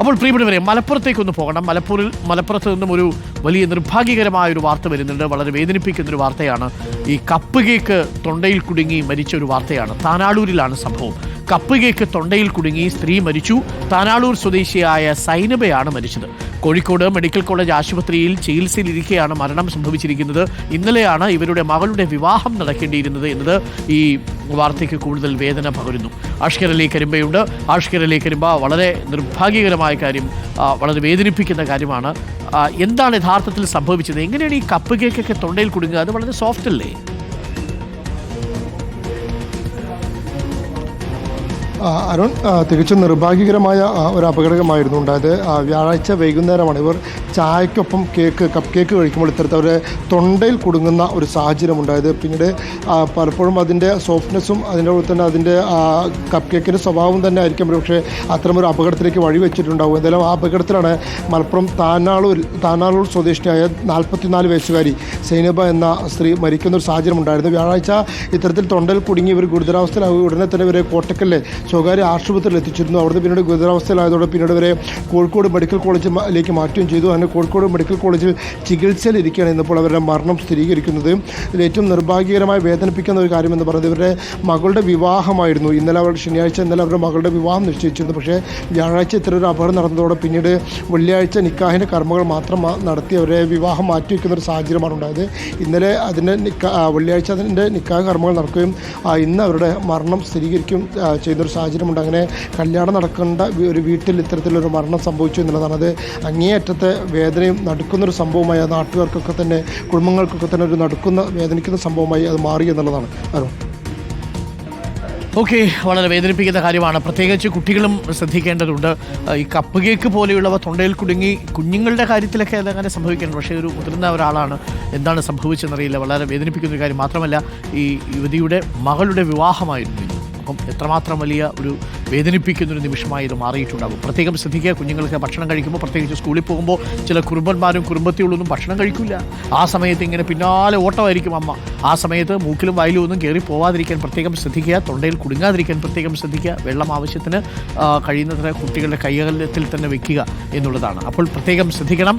അപ്പോൾ പ്രിയപ്പെട്ടവരെ മലപ്പുറത്തേക്കൊന്ന് പോകണം. മലപ്പുറിൽ മലപ്പുറത്ത് നിന്നും ഒരു വലിയ നിർഭാഗ്യകരമായ ഒരു വാർത്ത വരുന്നുണ്ട്. വളരെ വേദനിപ്പിക്കുന്ന ഒരു വാർത്തയാണ്. ഈ കപ്പ് കേക്ക് തൊണ്ടയിൽ കുടുങ്ങി മരിച്ച ഒരു വാർത്തയാണ്. താനാളൂരിലാണ് സംഭവം. കപ്പ് കേക്ക് തൊണ്ടയിൽ കുടുങ്ങി സ്ത്രീ മരിച്ചു. താനാളൂർ സ്വദേശിയായ സൈനബയാണ് മരിച്ചത്. കോഴിക്കോട് മെഡിക്കൽ കോളേജ് ആശുപത്രിയിൽ ചികിത്സയിലിരിക്കെയാണ് മരണം സംഭവിച്ചിരിക്കുന്നത്. ഇന്നലെയാണ് ഇവരുടെ മകളുടെ വിവാഹം നടക്കേണ്ടിയിരുന്നത് എന്നത് ഈ വാർത്തയ്ക്ക് കൂടുതൽ വേദന പകരുന്നു. ആഷ്കർ അലി കരിമ്പയുണ്ട്. ആഷ്കർ അലി കരിമ്പ വളരെ നിർഭാഗ്യകരമായ കാര്യം വളരെ വേദനിപ്പിക്കുന്ന കാര്യമാണ്. എന്താണ് യഥാർത്ഥത്തിൽ സംഭവിച്ചത്? എങ്ങനെയാണ് ഈ കപ്പ് കേക്കൊക്കെ തൊണ്ടയിൽ കുടുങ്ങുക? അത് വളരെ സോഫ്റ്റ് അല്ലേ? അരുൺ തികച്ചും നിർഭാഗ്യകരമായ ഒരു അപകടകമായിരുന്നു ഉണ്ടായത്. വ്യാഴാഴ്ച വൈകുന്നേരമാണ് ഇവർ ചായക്കൊപ്പം കേക്ക് കപ്പ് കേക്ക് കഴിക്കുമ്പോൾ ഇത്തരത്തിൽ അവരെ തൊണ്ടയിൽ കുടുങ്ങുന്ന ഒരു സാഹചര്യം ഉണ്ടായത്. പിന്നീട് പലപ്പോഴും അതിന്റെ സോഫ്റ്റ്നെസ്സും അതിന്റെ കൂടെ തന്നെ അതിന്റെ കപ്പ് കേക്കിന്റെ സ്വഭാവം തന്നെ ആയിരിക്കും. പക്ഷേ അത്തരമൊരു അപകടത്തിലേക്ക് വഴിവെച്ചിട്ടുണ്ടാവും എന്തായാലും ആ അപകടത്തിലാണ് മലപ്പുറം താനാളൂർ താനാളൂർ സ്വദേശിനിയായ നാൽപ്പത്തിനാല് വയസ്സുകാരി സൈനബ എന്ന സ്ത്രീ മരിക്കുന്ന ഒരു സാഹചര്യം ഉണ്ടായിരുന്നു. വ്യാഴാഴ്ച ഇത്തരത്തിൽ തൊണ്ടയിൽ കുടുങ്ങി ഇവർ ഗുരുതരാവസ്ഥയിലാവുക ഉടനെ തന്നെ ഇവരെ കോട്ടക്കലിലെ സ്വകാര്യ ആശുപത്രിയിൽ എത്തിച്ചിരുന്നു. അവിടുന്ന് പിന്നീട് ഗുരുതരാവസ്ഥയിലായതോടെ പിന്നീട് വരെ കോഴിക്കോട് മെഡിക്കൽ കോളേജിലേക്ക് മാറ്റുകയും ചെയ്തു. അങ്ങനെ കോഴിക്കോട് മെഡിക്കൽ കോളേജിൽ ചികിത്സയിലിരിക്കുകയാണ് ഇന്നിപ്പോൾ അവരുടെ മരണം സ്ഥിരീകരിക്കുന്നത്. ഇതിൽ ഏറ്റവും നിർഭാഗ്യകരമായി വേദനിപ്പിക്കുന്ന ഒരു കാര്യമെന്ന് പറയുന്നത് ഇവരുടെ മകളുടെ വിവാഹമായിരുന്നു. ഇന്നലെ അവർ ശനിയാഴ്ച ഇന്നലെ അവരുടെ മകളുടെ വിവാഹം നിശ്ചയിച്ചിരുന്നു. പക്ഷേ വ്യാഴാഴ്ച ഇത്ര ഒരു അപകടം നടന്നതോടെ പിന്നീട് വെള്ളിയാഴ്ച നിക്കാഹിന്റെ കർമ്മങ്ങൾ മാത്രം നടത്തി അവരെ വിവാഹം മാറ്റിവെക്കുന്ന ഒരു സാഹചര്യമാണ് ഉണ്ടായത്. ഇന്നലെ അതിന്റെ നിക്കാ വെള്ളിയാഴ്ച അതിന്റെ നിക്കാഹ് കർമ്മങ്ങൾ നടക്കുകയും ഇന്ന് അവരുടെ മരണം സ്ഥിരീകരിക്കും ചെയ്യുന്നൊരു സാഹചര്യമുണ്ട്. അങ്ങനെ കല്യാണം നടക്കേണ്ട ഒരു വീട്ടിൽ ഇത്തരത്തിലൊരു മരണം സംഭവിച്ചു എന്നുള്ളതാണ്. അത് അങ്ങേയറ്റത്തെ വേദനയും നടുക്കുന്നൊരു സംഭവമായി നാട്ടുകാർക്കൊക്കെ തന്നെ കുടുംബങ്ങൾക്കൊക്കെ തന്നെ ഒരു നടുക്കുന്ന വേദനിക്കുന്ന സംഭവമായി അത് മാറി എന്നുള്ളതാണ്. അരുൺ ഓക്കെ വളരെ വേദനിപ്പിക്കുന്ന കാര്യമാണ്. പ്രത്യേകിച്ച് കുട്ടികളും ശ്രദ്ധിക്കേണ്ടതുണ്ട്. ഈ കപ്പ് കേക്ക് പോലെയുള്ളവ തൊണ്ടയിൽ കുടുങ്ങി കുഞ്ഞുങ്ങളുടെ കാര്യത്തിലൊക്കെ അതങ്ങനെ സംഭവിക്കണം പക്ഷേ ഒരു മുതിർന്ന ഒരാളാണ് എന്താണ് സംഭവിച്ചെന്നറിയില്ല. വളരെ വേദനിപ്പിക്കുന്ന ഒരു കാര്യം മാത്രമല്ല ഈ യുവതിയുടെ മകളുടെ വിവാഹമായിരുന്നു. അപ്പം എത്രമാത്രം വലിയ ഒരു വേദനിപ്പിക്കുന്ന ഒരു നിമിഷമായി ഇത് മാറിയിട്ടുണ്ടാകും പ്രത്യേകം ശ്രദ്ധിക്കുക കുഞ്ഞുങ്ങൾക്ക് ഭക്ഷണം കഴിക്കുമ്പോൾ പ്രത്യേകിച്ച് സ്കൂളിൽ പോകുമ്പോൾ ചില കുറുമ്പന്മാരും കുറുമ്പത്തിയുള്ളൊന്നും ഭക്ഷണം കഴിക്കില്ല. ആ സമയത്ത് ഇങ്ങനെ പിന്നാലെ ഓട്ടമായിരിക്കും അമ്മ. ആ സമയത്ത് മൂക്കിലും വായിലും ഒന്നും കയറി പോവാതിരിക്കാൻ പ്രത്യേകം ശ്രദ്ധിക്കുക തൊണ്ടയിൽ കുടുങ്ങാതിരിക്കാൻ പ്രത്യേകം ശ്രദ്ധിക്കുക വെള്ളം ആവശ്യത്തിന് കഴിയുന്നത്ര കുട്ടികളുടെ കൈകലത്തിൽ തന്നെ വെക്കുക എന്നുള്ളതാണ്. അപ്പോൾ പ്രത്യേകം ശ്രദ്ധിക്കണം.